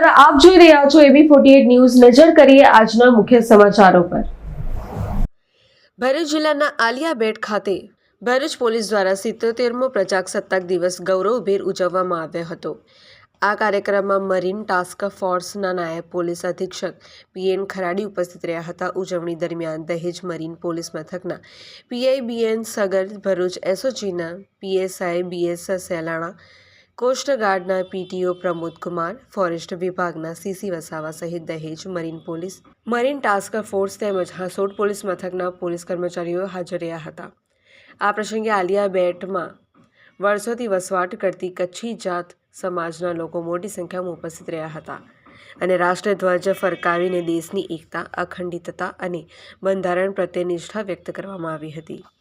રહ્યા છો એબી forty news. નજર કરીએ આજના મુખ્ય સમાચારો પર. ભરૂચ જિલ્લાના આલિયાબેટ ખાતે ભરૂચ પોલીસ દ્વારા સિત્તોતેરમો પ્રજાસત્તાક દિવસ ગૌરવભેર ઉજવવામાં આવ્યો હતો. આ કાર્યક્રમમાં મરીન ટાસ્ક ફોર્સના નાયબ પોલીસ અધિક્ષક પીએન ખરાડી ઉપસ્થિત રહ્યા હતા. ઉજવણી દરમિયાન દહેજ મરીન પોલીસ મથકના પીઆઈ બીએન સગર, ભરૂચ એસઓજીના પીએસઆઈ બીએસ સેલાણા કોસ્ટગાર્ડના પીટીઓ પ્રમોદ કુમાર, ફોરેસ્ટ વિભાગના સીસી વસાવા સહિત Dahej, marine police, marine task force તેમજ હાંસોડ પોલીસ મથકના પોલીસ કર્મચારીઓ હાજર રહ્યા હતા. આ પ્રસંગે આલિયા બેટમાં વર્ષોથી વસવાટ કરતી કચ્છી જાત સમાજના લોકો મોટી સંખ્યામાં ઉપસ્થિત રહ્યા હતા અને રાષ્ટ્રધ્વજ ફરકાવીને દેશની એકતા, અખંડિતતા અને બંધારણ પ્રત્યે નિષ્ઠા વ્યક્ત કરવામાં આવી હતી.